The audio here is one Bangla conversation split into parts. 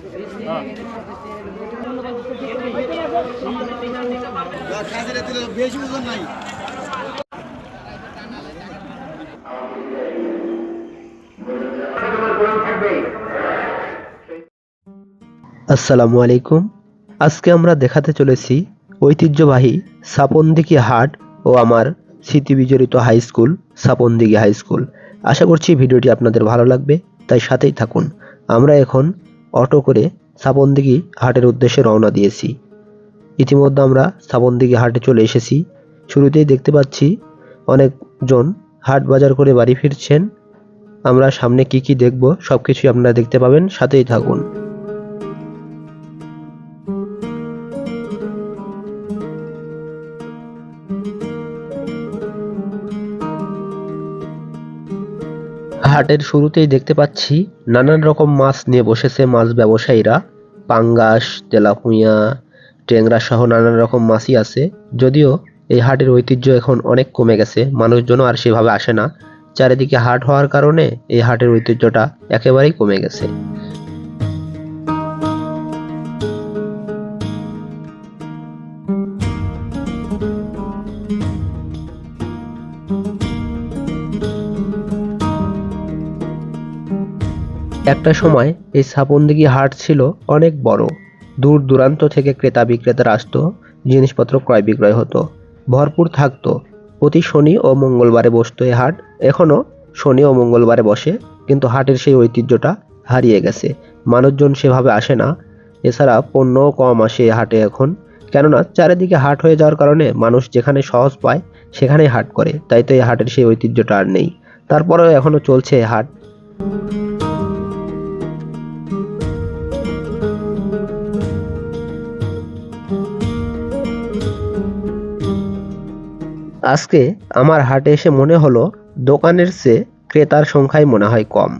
আসসালামু আলাইকুম। আজকে আমরা দেখাতে চলেছি ঐতিহ্যবাহী সাপনদিঘি হাট ও আমার স্মৃতি বিজড়িত high school, Sapandighi high school. আশা করছি ভিডিওটি আপনাদের ভালো লাগবে, তাই সাথেই থাকুন। আমরা এখন অটো করে সাবনদিঘি হাটের উদ্দেশ্যে রওনা দিয়েছি। ইতিমধ্যে আমরা সাবনদিঘি হাটে চলে এসেছি। শুরুতেই দেখতে পাচ্ছি অনেকজন হাট বাজার করে বাড়ি ফিরছেন। আমরা সামনে কি কি দেখব সবকিছুই আপনারা দেখতে পাবেন, সাথেই থাকুন। হাটের শুরুতেই দেখতে পাচ্ছি নানান রকম মাছ নিয়ে বসেছে মাছ ব্যবসায়ীরা। পাঙ্গাস তেলাপুঁয়া ট্যাংরা সহ নানান রকম মাছই আছে। যদিও এই হাটের ঐতিহ্য এখন অনেক কমে গেছে, মানুষজনও আর সেভাবে আসে না। চারিদিকে হাট হওয়ার কারণে এই হাটের ঐতিহ্যটা একেবারেই কমে গেছে। একটা সময় এই সাপনদিঘি হাট ছিল অনেক বড়। দূর দূরান্ত থেকে ক্রেতা বিক্রেতারা আসতো, জিনিসপত্র ক্রয় বিক্রয় হতো, ভরপুর থাকতো। প্রতি শনি ও মঙ্গলবারে বসতো এই হাট এখনও শনি ও মঙ্গলবারে বসে, কিন্তু হাটের সেই ঐতিহ্যটা হারিয়ে গেছে। মানুষজন সেভাবে আসে না। এছাড়া পণ্যও কম আসে হাটে এখন। কেননা চারিদিকে হাট হয়ে যাওয়ার কারণে মানুষ যেখানে সহজ পায়, সেখানেই হাট করে। তাই তো এই হাটের সেই ঐতিহ্যটা আর নেই। তারপরেও এখনও চলছে হাট। আজকে আমার হাটে এসে মনে হলো দোকানের চেয়ে ক্রেতার সংখ্যাই মনে হয় কম।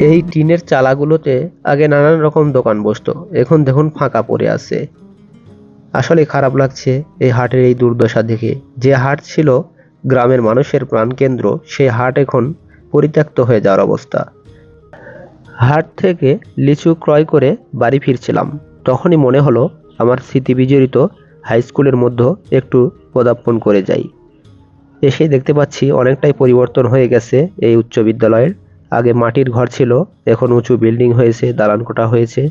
এই টিনের চালাগুলোতে আগে নানান রকম দোকান বসতো, এখন দেখুন ফাঁকা পড়ে আছে। আসলে খারাপ লাগছে এই হাটের এই দুর্দশা দেখে। যে হাট ছিল গ্রামের মানুষের প্রাণকেন্দ্র, সেই হাট এখন পরিত্যক্ত হয়ে যাওয়ার অবস্থা। হাট থেকে লিচু ক্রয় করে বাড়ি ফিরছিলাম। তখনই মনে হলো আমার স্মৃতি বিজড়িত হাই স্কুলের মধ্যে একটু পদার্পণ করে যাই। এসে দেখতে পাচ্ছি অনেকটাই পরিবর্তন হয়ে গেছে এই উচ্চ বিদ্যালয়ের। আগে মাটির ঘর ছিল, এখন উঁচু বিল্ডিং হয়েছে দালান কোঠা হয়েছে।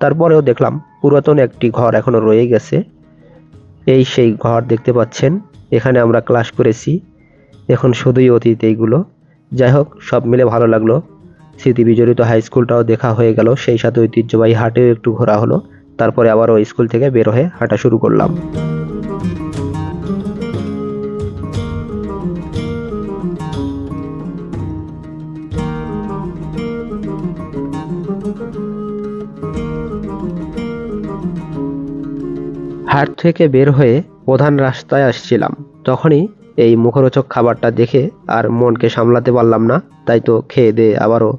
তারপরেও দেখলাম পুরাতন একটি ঘর এখনও রয়ে গেছে। এই সেই ঘর দেখতে পাচ্ছেন, এখানে আমরা ক্লাস করেছি। এখন শুধুই অতীত এইগুলো। যাই হোক সব মিলে ভালো লাগল। স্মৃতি বিজড়িত হাই স্কুলটাও দেখা হয়ে গেল, সেই সাথে ঐতিহ্যবাহী হাটেও একটু ঘোরা হলো। তারপরে আবারও স্কুল থেকে বের হয়ে হাঁটা শুরু করলাম। হাট থেকে বের হয়ে প্রধান রাস্তায় আসছিলাম। তখনই এই মুখরোচক খাবারটা দেখে আর মনকে সামলাতে পারলাম না, তাই তো খেয়ে দিয়ে আবারও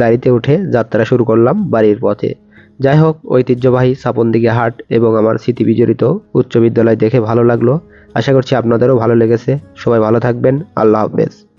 গাড়িতে উঠে যাত্রা শুরু করলাম বাড়ির পথে। যাই হোক, ঐতিহ্যবাহী সাপনদিঘি হাট এবং আমার স্মৃতি বিজড়িত উচ্চ বিদ্যালয় দেখে ভালো লাগল। আশা করছি আপনাদেরও ভালো লেগেছে। সবাই ভালো থাকবেন। আল্লাহ হাফেজ।